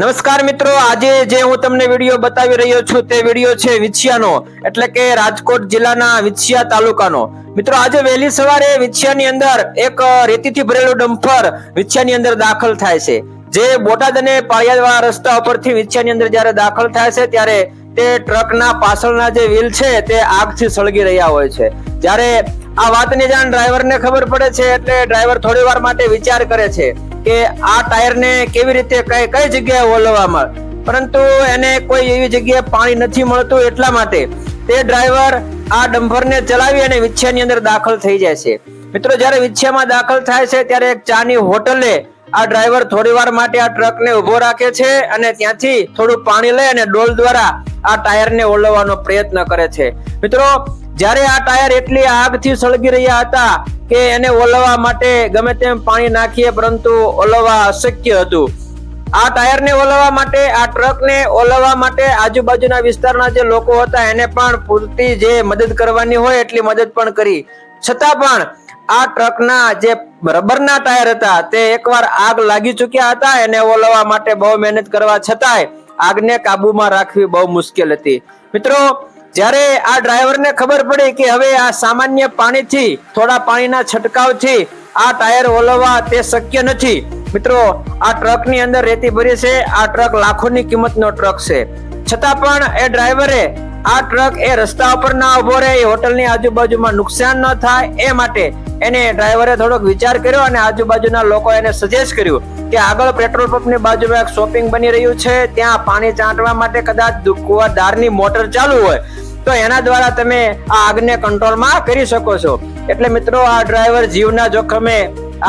નમસ્કાર મિત્રો, આજે જે હું તમને વીડિયો બતાવી રહ્યો છું તે વીડિયો છે વિછિયાનો, એટલે કે રાજકોટ જિલ્લાના વિછિયા તાલુકાનો. મિત્રો, આજે વહેલી સવારે વિછિયાની અંદર એક રેતીથી ભરેલું ડમ્પર વિછિયાની અંદર દાખલ થાય છે. જે બોટાદ અને પાળિયાદવાળા રસ્તા ઉપરથી વિછિયાની અંદર જ્યારે દાખલ થાય છે, ત્યારે તે ટ્રકના પાછળના જે વ્હીલ છે, તે આગથી સળગી રહ્યા હોય છે. જ્યારે આ વાતની જાણ ડ્રાઈવરને ખબર પડે છે, એટલે ડ્રાઈવર થોડી વાર માટે વિચાર કરે છે. કે આ ટાયરને કેવી રીતે કઈ કઈ જગ્યાએ ઓલવવામાં. પરંતુ એને કોઈ એવી જગ્યાએ પાણી નથી મળતું એટલા માટે તે ડ્રાઈવર આ ડમ્પરને ચલાવી અને વિછિયાની અંદર દાખલ થઈ જાય છે. મિત્રો, જ્યારે વિછિયામાં દાખલ થાય છે, ત્યારે એક ચાની હોટલે આ ડ્રાઈવર થોડી વાર માટે આ ટ્રકને ઊભો રાખે છે અને ત્યાંથી થોડું પાણી લઈ અને ડોલ દ્વારા આ ટાયરને ઓલવવાનો પ્રયત્ન કરે છે. મિત્રો, જ્યારે આ ટાયર એટલી આગથી સળગી રહ્યા હતા કે એને ઓલવવા માટે ગમે તેમ પાણી નાખીએ, પરંતુ ઓલવવા અશક્ય હતું. આ ટાયરને ઓલવવા માટે, આ ટ્રકને ઓલવવા માટે આજુબાજુના વિસ્તારના જે લોકો હતા, એને પણ પૂરતી જે મદદ કરવાની હોય એટલી મદદ પણ કરી. છતાં પણ આ ટ્રકના જે રબરના ટાયર હતા, તે એકવાર આગ લાગી ચૂક્યા હતા, એને ઓલવવા માટે બહુ મહેનત કરવા છતાંય આગને કાબુમાં રાખવી બહુ મુશ્કેલ હતી. મિત્રો જ્યારે આ ડ્રાઈવરને ખબર પડી કે હવે આ સામાન્ય પાણીથી, થોડા પાણીના છંટકાવથી આ ટાયર ઓલવવા તે શક્ય નથી. મિત્રો, આ ટ્રકની અંદર રેતી ભરી છે. આ ટ્રક લાખોની કિંમતનો ટ્રક છે. છતાં પણ એ ડ્રાઈવરે આ ટ્રક એ રસ્તા ઉપર ના ઊભો રહે, એ હોટલની આજુબાજુમાં નુકસાન ન થાય એ માટે એને ડ્રાઈવરે થોડોક વિચાર કર્યો અને આજુબાજુના લોકો એને સજેસ્ટ કર્યું કે આગળ પેટ્રોલ પંપની બાજુમાં એક શોપિંગ બની રહ્યું છે. ત્યાં પાણી ચાંટવા માટે કદાચ કુવાદારની મોટર ચાલુ હોય. તો એના દ્વારા તમે આ આગને કંટ્રોલમાં કરી શકો છો. એટલે મિત્રો, આ ડ્રાઈવર જીવના જોખમે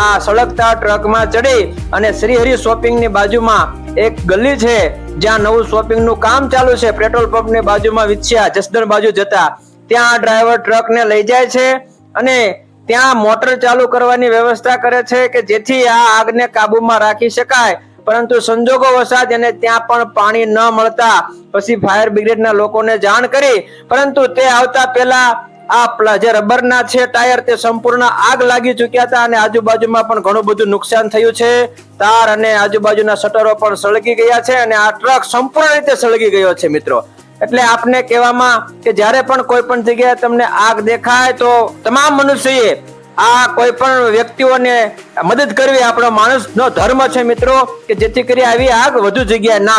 આ સળગતા ટ્રકમાં ચડી અને શ્રીહરિ શોપિંગની બાજુમાં એક ગલી છે, જ્યાં નવું શોપિંગનું કામ ચાલુ છે. પેટ્રોલ પંપની બાજુમાં વિછ્યા, જસદણ બાજુ જતા. ત્યાં આ ડ્રાઈવર ટ્રકને લઈ જાય છે અને ત્યાં મોટર ચાલુ કરવાની વ્યવસ્થા કરે છે કે જેથી આ આગને કાબુમાં રાખી શકાય. પરંતુ સંજોગો વસાત એને ત્યાં પણ પાણી ન મળતા. પછી ફાયર બ્રિગેડના લોકોને જાણ કરી, પરંતુ તે આવતા પહેલા આ જે રબરના છે, ટાયર તે સંપૂર્ણ આગ લાગી ચુક્યા હતા અને આજુબાજુમાં પણ ઘણું બધું નુકસાન થયું છે. તાર અને આજુબાજુના શટરો પણ સળગી ગયા છે અને આ ટ્રક સંપૂર્ણ રીતે સળગી ગયો છે મિત્રો. એટલે આપને કહેવામાં કે જ્યારે પણ કોઈ પણ જગ્યાએ તમને આગ દેખાય તો તમામ મનુષ્યએ આ કોઈ પણ વ્યક્તિઓને મદદ કરવી આપણો માણસનો ધર્મ છે મિત્રો, કે જેથી કરી આવી આગ વધુ જગ્યાએ ના